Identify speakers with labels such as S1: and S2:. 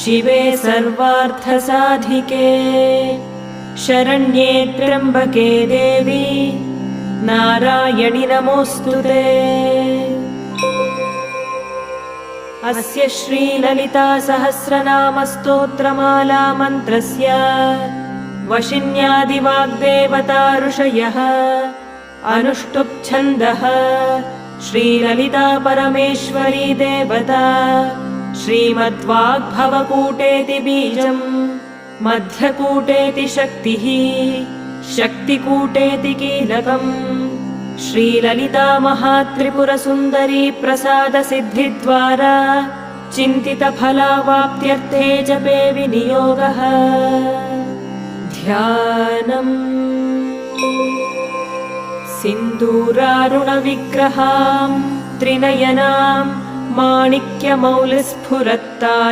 S1: शिवे सर्वार्थसाधिके। शरण्ये त्र्यम्बके देवी नारायणि नमोऽस्तु ते। अस्य श्रीललिता सहस्रनामस्तोत्रमाला मन्त्रस्य वशिन्यादिवाग्देवता ऋषयः अनुष्टुप्छन्दः श्रीललिता परमेश्वरी देवता श्रीमद्वाग्भवकूटेति बीजम् मध्यकूटेति शक्तिः शक्तिकूटेति कीलकम्। श्रीललिता महात्रिपुरसुन्दरी प्रसादसिद्धिद्वारा चिन्तितफलावाप्त्यर्थे जपे विनियोगः। ध्यानम्। सिन्दूरारुणविग्रहाम् त्रिनयनाम् माणिक्यमौलिस्फुरत्तार